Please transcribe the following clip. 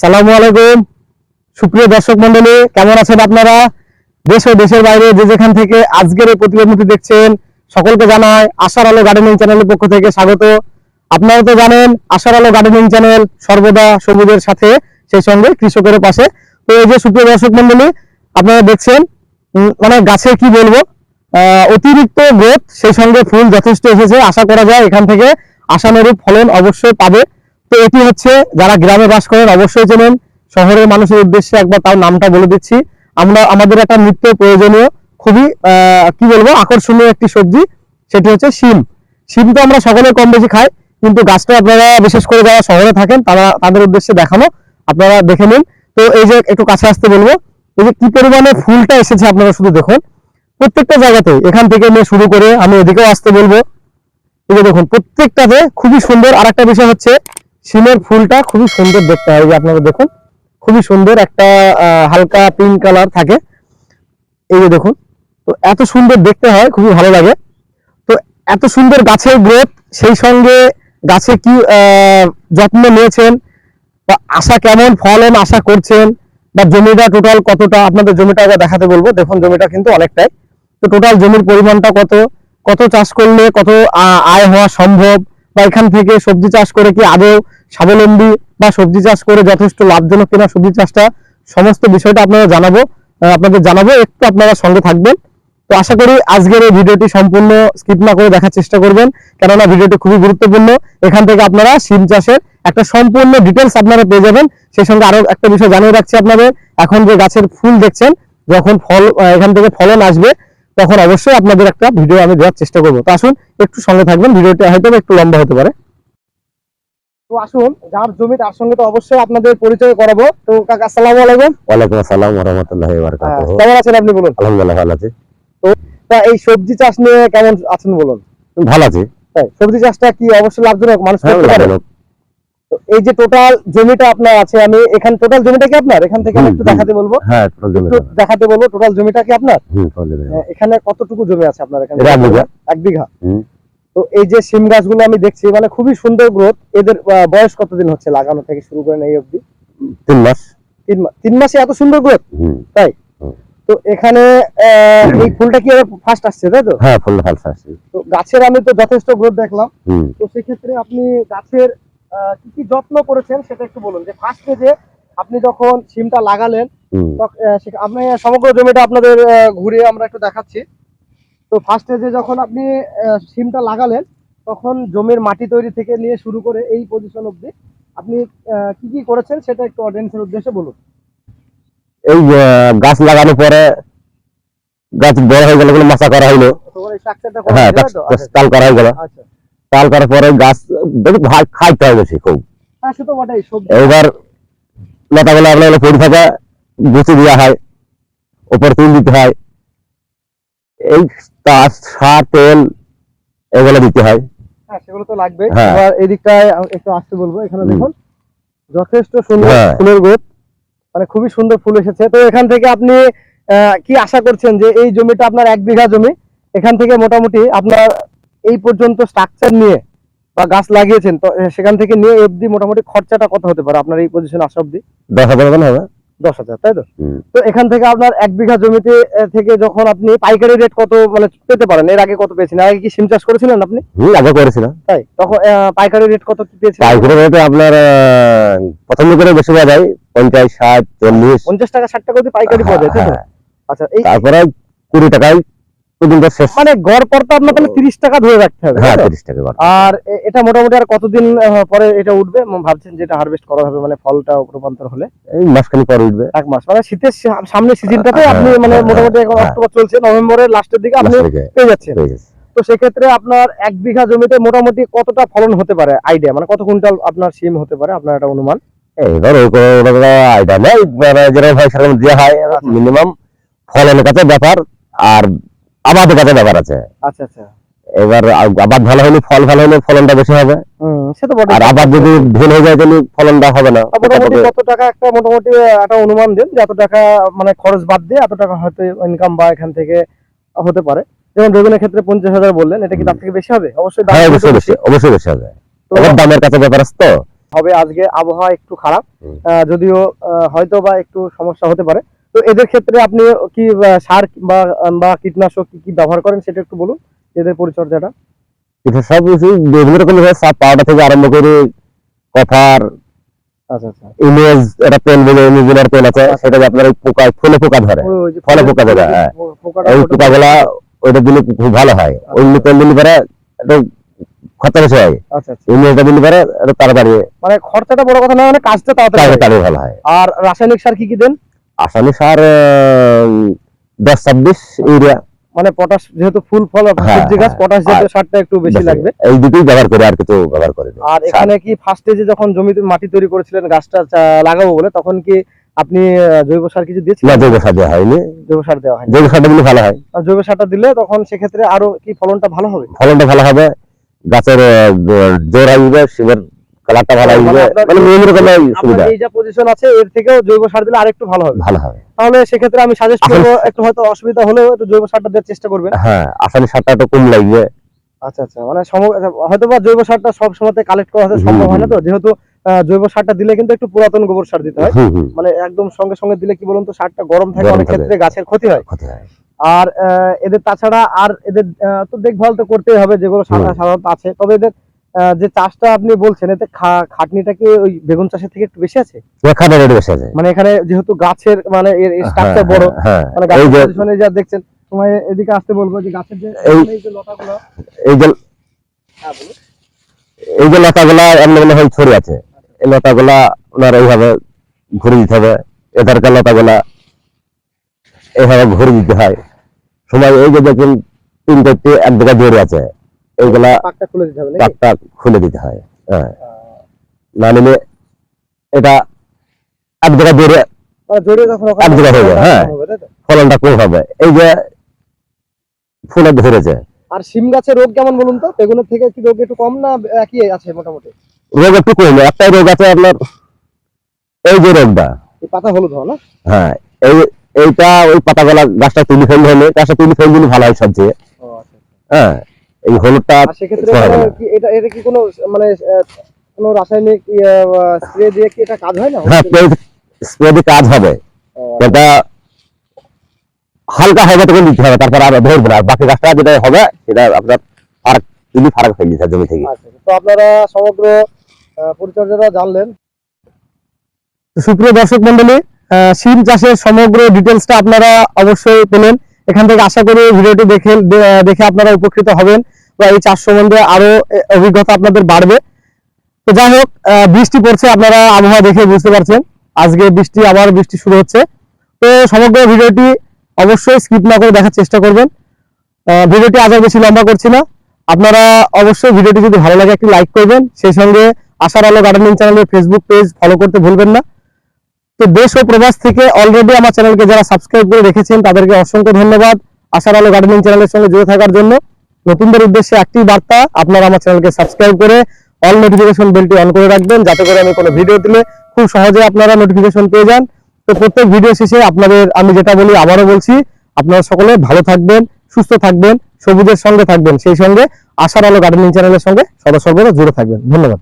সালামু আলাইকুম। সুপ্রিয় দর্শক মন্ডলী কেমন আছেন আপনারা? দেশ ও দেশের বাইরে যে যেখান থেকে আজকের এই প্রতিবেদনটি দেখছেন, সকলকে জানায় আশার আলো গার্ডেনিং চ্যানেলের পক্ষ থেকে স্বাগত। আপনারা তো জানেন, আশার আলো গার্ডেনিং চ্যানেল সর্বদা সবুজের সাথে, সেই সঙ্গে কৃষকের পাশে। তো এই যে সুপ্রিয় দর্শক মন্ডলী আপনারা দেখছেন মানে গাছে কি বলব অতিরিক্ত গ্রোথ, সেই সঙ্গে ফুল যথেষ্ট এসেছে। আশা করা যায় এখান থেকে আশানুরূপ ফলন অবশ্যই পাবে। তো এটি হচ্ছে যারা গ্রামে বাস করেন, অবশ্যই চেনেন। শহরের মানুষের উদ্দেশ্যে একবার তার নামটা বলে দিচ্ছি। আমরা, আমাদের একটা নিত্য প্রয়োজনীয়, খুবই কি বলব, আকর্ষণীয় একটি সবজি, সেটি হচ্ছে শিম। শিম তো আমরা সকলে কম বেশি খাই, কিন্তু গাছটা আপনারা বিশেষ করে যারা শহরে থাকেন, তারা, তাদের উদ্দেশ্যে দেখানো, আপনারা দেখে নিন। তো এই যে একটু কাছে আসতে বলব, এই যে কি পরিমাণে ফুলটা এসেছে আপনারা শুধু দেখুন। প্রত্যেকটা জায়গাতে, এখান থেকে নিয়ে শুরু করে আমি এদিকেও আসতে বলব। এই যে দেখুন, প্রত্যেকটাতে খুবই সুন্দর আর একটা বিষয় হচ্ছে সিমের ফুলটা খুবই সুন্দর দেখতে হয় আপনারা দেখুন। খুবই সুন্দর একটা হালকা পিঙ্ক কালার থাকে। এই যে দেখুন, তো এত সুন্দর দেখতে হয়, খুবই ভালো লাগে। তো এত সুন্দর গাছের গ্রোথ সেই সঙ্গে গাছে কি যত্ন নিয়েছেন? বা আশা কেমন? ফলন আশা করছেন? বা জমিটা টোটাল কতটা? আপনাদের জমিটা আগে দেখাতে বলব। দেখুন, জমিটা কিন্তু অনেকটাই। তো টোটাল জমির পরিমাণটা কত? কত চাষ করলে কত আয় হওয়া সম্ভব? বা এখান থেকে সবজি চাষ করে কি আদৌ স্বাবলম্বী বা সবজি চাষ করে যথেষ্ট লাভজনক কিনা সবজি চাষটা, সমস্ত বিষয়টা আপনারা জানাব। আপনাদের জানাব, একটু আপনারা সঙ্গে থাকবেন। তো আশা করি আজকের এই ভিডিওটি সম্পূর্ণ স্কিপ না করে দেখার চেষ্টা করবেন, কেননা ভিডিওটি খুবই গুরুত্বপূর্ণ। এখান থেকে আপনারা সিম চাষের একটা সম্পূর্ণ ডিটেলস আপনারা পেয়ে যাবেন। সেই সঙ্গে আরও একটা বিষয় জানিয়ে রাখছি আপনাদের। এখন যে গাছের ফুল দেখছেন, যখন ফল এখান থেকে ফলন আসবে তখন অবশ্যই আপনাদের একটা ভিডিও আমি দেওয়ার চেষ্টা করব। তো আসুন একটু সঙ্গে থাকবেন ভিডিওটি হয়তো একটু লম্বা হতে পারে। তো আসুন যার জমি তার সঙ্গে তো অবশ্যই আপনাদের পরিচয় করাবো। তো কাকা আসসালামু আলাইকুম। ওয়ালাইকুম আসসালাম রহমতুল্লাহ বারকাতুহ কেমন আছেন আপনি বলুন? আলহামদুলিল্লাহ ভালো আছি। তো তা এই সবজি চাষ নিয়ে কেমন আছেন বলুন? ভালো আছি। তাই সবজি চাষটা কি অবশ্যই লাভজনক? মানুষ হ্যাঁ, করতে পারে? লাভজনক। তো এই যে টোটাল জমিটা আপনার আছে আমি এখান টোটাল জমিটা কি আপনার? এখান থেকে আমি একটু দেখাতে বলব। হ্যাঁ টোটাল জমি দেখাতে বলব টোটাল জমিটা কি আপনার? আহ, এখানে কতটুকু জমি আছে আপনার এখানে? এক বিঘা। তো এই যে সিম গাছগুলো আমি দেখছি মানে খুবই সুন্দর গ্রোথ এদের বয়স কতদিন হচ্ছে লাগানো থেকে শুরু করেন এই অবধি? তিন মাস। তিন মাস তিন মাসে এত সুন্দর গ্রোথ হুম। তো এখানে এই ফুলটা কি ফার্স্ট আসছে তাই তো? হ্যাঁ ফুল ফাল আসছে। তো গাছের আমি তো যথেষ্ট গ্রোথ দেখলাম। তো সেক্ষেত্রে আপনি গাছের কি কি যত্ন করেছেন সেটা একটু বলুন। যে ফার্স্টে যে আপনি যখন সিমটা লাগালেন আপনি সমগ্র জমিটা আপনাদের ঘুরিয়ে আমরা একটু দেখাচ্ছি। তো ফার্স্টে যে যখন আপনি সিমটা লাগালেন তখন জমির মাটি তৈরি থেকে নিয়ে শুরু করে এই পজিশন অবধি আপনি কি কি করেছেন সেটা একটু অডিয়েন্সের উদ্দেশ্যে বলুন। এই গাছ লাগানোর পরে গাছ বড় হয়ে গেল মাচা করা হইল হ্যাঁ করা হয়ে গেল। আচ্ছা। তাল করার পরে গাছ খাইতে খুব। হ্যাঁ সে তো এবার লতাগুলো আপনার পড়ে থাকে গুছি দেওয়া হয় ওপর তুল দিতে হয়। এই তার সার তেল এগুলো দিতে হয়। হ্যাঁ সেগুলো তো লাগবে। হ্যাঁ। এবার এদিকটায় একটু আসতে বলব এখানে দেখুন যথেষ্ট সুন্দর হ্যাঁ। ফুলের গোপ মানে খুবই সুন্দর ফুল এসেছে। তো এখান থেকে আপনি কি আশা করছেন যে এই জমিটা আপনার এক বিঘা জমি? এখান থেকে মোটামুটি আপনার এই পর্যন্ত স্ট্রাকচার নিয়ে বা গাছ লাগিয়েছেন তো সেখান থেকে নিয়ে অবধি মোটামুটি খরচাটা কত হতে পারে আপনার এই পজিশন আসা অবধি? দশ হাজার হবে। দশ হাজার তাই তো? তো এখান থেকে আপনার এক বিঘা জমিতে থেকে যখন আপনি পাইকারি রেট কত মানে পেতে পারেন? এর আগে কত পেয়েছেন? আগে কি সিম চাষ করেছিলেন আপনি? আগে করেছিলাম। তাই? তখন পাইকারি রেট কত কি পেয়েছিলেন পাইকারি রেটে আপনার প্রথম দিকে বেশি পাওয়া যায় পঞ্চাশ ষাট চল্লিশ। পঞ্চাশ টাকা ষাট টাকা পাইকারি পাওয়া যায় তাই হ্যাঁ, আচ্ছা এই তারপরে কুড়ি টাকায় পর্যন্ত শেষ। মানে গড় পড়তা আপনার তাহলে তিরিশ টাকা ধরে রাখতে হবে হ্যাঁ তিরিশ টাকা আর এটা মোটামুটি আর কতদিন পরে এটা উঠবে? ভাবছেন যেটা হারভেস্ট করা হবে মানে ফলটা রূপান্তর হলে? এই মাসখানি পর উঠবে। এক মাস। মানে শীতের সামনে সিজনটাতে হ্যাঁ, আপনি মানে হ্যাঁ, মোটামুটি এখন। অক্টোবর চলছে নভেম্বরের লাস্টের দিকে আপনি পেয়ে যাচ্ছেন। তো সেক্ষেত্রে আপনার এক বিঘা জমিতে মোটামুটি কতটা ফলন হতে পারে? আইডিয়া মানে কত কুইন্টাল আপনার সিম হতে পারে? আপনার একটা অনুমান? আইডিয়া নেই। যেরকম হয় সেরকম দেওয়া হয়। মিনিমাম ফলনের কাছে ব্যাপার। আর আবাদের কাছে ব্যাপার আছে। আচ্ছা আচ্ছা। এবার আবাদ ভালো হলে ফল ভালো হলে ফলনটা বেশি হবে। হুম সে তো বটে আর আবাদ যদি ভুল হয়ে যায় তাহলে ফলনটা হবে না। মোটামুটি কত টাকা একটা মোটামুটি একটা অনুমান দেন যে এত টাকা মানে খরচ বাদ দিয়ে এত টাকা হয়তো ইনকাম বা এখান থেকে হতে পারে। যেমন বেগুনের ক্ষেত্রে পঞ্চাশ হাজার বললেন এটা কি তার থেকে বেশি হবে? অবশ্যই হ্যাঁ অবশ্যই বেশি। বেশি অবশ্যই বেশি হবে। এবার দামের কাছে ব্যাপার আছে তো। হবে আজকে আবহাওয়া একটু খারাপ। যদিও হয়তো বা একটু সমস্যা হতে পারে। তো এদের ক্ষেত্রে আপনি কি সার বা বা কীটনাশক কি কি ব্যবহার করেন সেটা একটু বলুন এদের পরিচর্যাটা? এটা সব কিছু বিভিন্ন রকম সাপ পাউডার থেকে আরম্ভ করে কপার আচ্ছা আচ্ছা। ইমেজ এটা তেল বলে ইমেজিনার তেল আছে সেটা আপনার পোকা ফুলে পোকা ধরে। ওই- ওই যে ফলে পোকা ধরে, হ্যাঁ। এই পোকাগুলা ওইটা দিলে খুব ভালো হয়। ওই তেল দিলে পরে খরচা বেশি হয়। আচ্ছা আচ্ছা। দিলে পরে একটু তাড়াতাড়ি মানে খরচাটা বড় কথা না মানে কাজটা তাড়াতাড়ি। তাড়াতাড়ি ভালো হয়। আর রাসায়নিক সার কি কি দেন? আসামি সার দশ ছাব্বিশ ইউরিয়া। মানে পটাশ যেহেতু ফুল ফল হ্যাঁ, সবজি গাছ হ্যাঁ। পটাশ জাতীয় সারটা একটু বেশি। লাগবে। এই দুটোই ব্যবহার করে আর কিছু ব্যবহার করে আর এখানে কি ফার্স্টে যে যখন জমিতে মাটি তৈরি করেছিলেন গাছটা লাগাবো বলে তখন কি আপনি জৈব সার কিছু না দিয়েছিলেন জৈব সার দেওয়া হয়নি। জৈব সার দেওয়া হয়নি। জৈব সারটা দিলে ভালো হয়। আর জৈব সারটা দিলে তখন সেক্ষেত্রে আরও কি ফলনটা ভালো হবে? ফলনটা ভালো হবে। গাছের জোর আসবে শিবের কালারটা ভালো মানে আসবে। মানে আপনার সুবিধা। এই যা পজিশন আছে এর থেকেও জৈব সার দিলে আরেকটু ভালো হবে। ভালো হবে। তাহলে সেক্ষেত্রে আমি সাজেস্ট আসলে- করব একটু হয়তো অসুবিধা হলেও একটু জৈব সারটা দেওয়ার চেষ্টা করবেন। হ্যাঁ আসামি সারটা একটু কম লাগবে। আচ্ছা আচ্ছা মানে হয়তো বা জৈব সারটা সব সময় কালেক্ট করা সম্ভব হয় না তো? যেহেতু জৈব সারটা দিলে কিন্তু একটু পুরাতন গোবর সার দিতে হয়। মানে একদম সঙ্গে সঙ্গে দিলে কি বলুন তো সারটা গরম থাকে অনেক ক্ষেত্রে গাছের ক্ষতি হয়। ক্ষতি হয়। আর এদের তাছাড়া আর এদের তো দেখভাল তো করতেই হবে যেগুলো সাধারণত আছে। তবে এদের যে চাষটা আপনি বলছেন এতে খাটনিটা কি ওই বেগুন চাষের থেকে একটু বেশি আছে? খাবার রেট বেশি আছে। মানে এখানে যেহেতু গাছের মানে এর স্ট্রাকচার হ্যাঁ, বড় হ্যাঁ। মানে হ্যাঁ। এই গাছের পজিশনে যা দেখছেন সময় এদিকে আসতে বলব যে গাছের যে এই- যে লতাগুলো। এই যে হ্যাঁ। এই যে লতাগুলা এমনি মনে হয় ছড়ে আছে। এই লতাগুলা ওনার এইভাবে ঘুরে দিতে হবে। এধারকার লতাগুলা এইভাবে ঘুরে দিতে হয়। সময় এই যে দেখুন তিন চারটে এক জায়গায় জড়ে আছে। এইগুলা পাকটা খুলে দিতে হবে হয় হ্যাঁ। না নিলে এটা এক জায়গায় জড়ে মানে জড়িয়ে এক জায়গায় হয়ে যায়, হ্যাঁ। ফলনটা কম হবে। এই যে ফুলে ধরেছে। আর শিম গাছের রোগ কেমন বলুন তো? বেগুনের থেকে কি রোগ একটু কম না একই আছে মোটামুটি? রোগ একটু কম একটাই রোগ আছে আপনার এই যে রোগটা। পাতা হলুদ হয় না? হ্যাঁ এই এইটা ওই পাতাগুলা গাছটা তুলি ফেললে হলে গাছটা তুলি ফেল দিলে ভালো হয় সবচেয়ে। আচ্ছা। হ্যাঁ এই হলুদটা এটা এটা কি কোনো মানে কোনো রাসায়নিক স্প্রে দিয়ে কি এটা কাজ হয় না? হ্যাঁ স্প্রে দিয়ে কাজ হবে। ও, সেটা হালকা হবে তখন দিতে হবে তারপর আর ধরবে না। বাকি গাছটা যেটা হবে সেটা আপনার ফারাক তুলি ফারাক ফেল দিতে জমি থেকে। আচ্ছা তো আপনারা সমগ্র পরিচর্যাটা জানলেন। সুপ্রিয় দর্শক মন্ডলী আহ, শিম চাষের সমগ্র ডিটেলসটা আপনারা অবশ্যই পেলেন। এখান থেকে আশা করি ভিডিওটি দেখে দেখে আপনারা উপকৃত হবেন বা এই চাষ সম্বন্ধে আরও অভিজ্ঞতা আপনাদের বাড়বে। তো যাই হোক বৃষ্টি পড়ছে, আপনারা আবহাওয়া দেখে বুঝতে পারছেন। আজকে বৃষ্টি, আবার বৃষ্টি শুরু হচ্ছে। তো সমগ্র ভিডিওটি অবশ্যই স্কিপ না করে দেখার চেষ্টা করবেন। ভিডিওটি আজ বেশি লম্বা করছি না। আপনারা অবশ্যই ভিডিওটি যদি ভালো লাগে একটি লাইক করবেন। সেই সঙ্গে আশার আলো গার্ডেনিং চ্যানেলের ফেসবুক পেজ ফলো করতে ভুলবেন না। তো দেশ ও প্রবাস থেকে অলরেডি আমার চ্যানেলকে যারা সাবস্ক্রাইব করে রেখেছেন, তাদেরকে অসংখ্য ধন্যবাদ। আশার আলো গার্ডেনিং চ্যানেলের সঙ্গে জুড়ে থাকার জন্য নতুনদের উদ্দেশ্যে একটি বার্তা, আপনারা আমার চ্যানেলকে সাবস্ক্রাইব করে অল নোটিফিকেশন বেলটি অন করে রাখবেন, যাতে করে আমি কোনো ভিডিও দিলে খুব সহজে আপনারা নোটিফিকেশন পেয়ে যান। তো প্রত্যেক ভিডিও শেষে আপনাদের, আমি যেটা বলি, আবারও বলছি, আপনারা সকলে ভালো থাকবেন, সুস্থ থাকবেন, সবুজের সঙ্গে থাকবেন, সেই সঙ্গে আশার আলো গার্ডেনিং চ্যানেলের সঙ্গে সদা সর্বদা জুড়ে থাকবেন। ধন্যবাদ।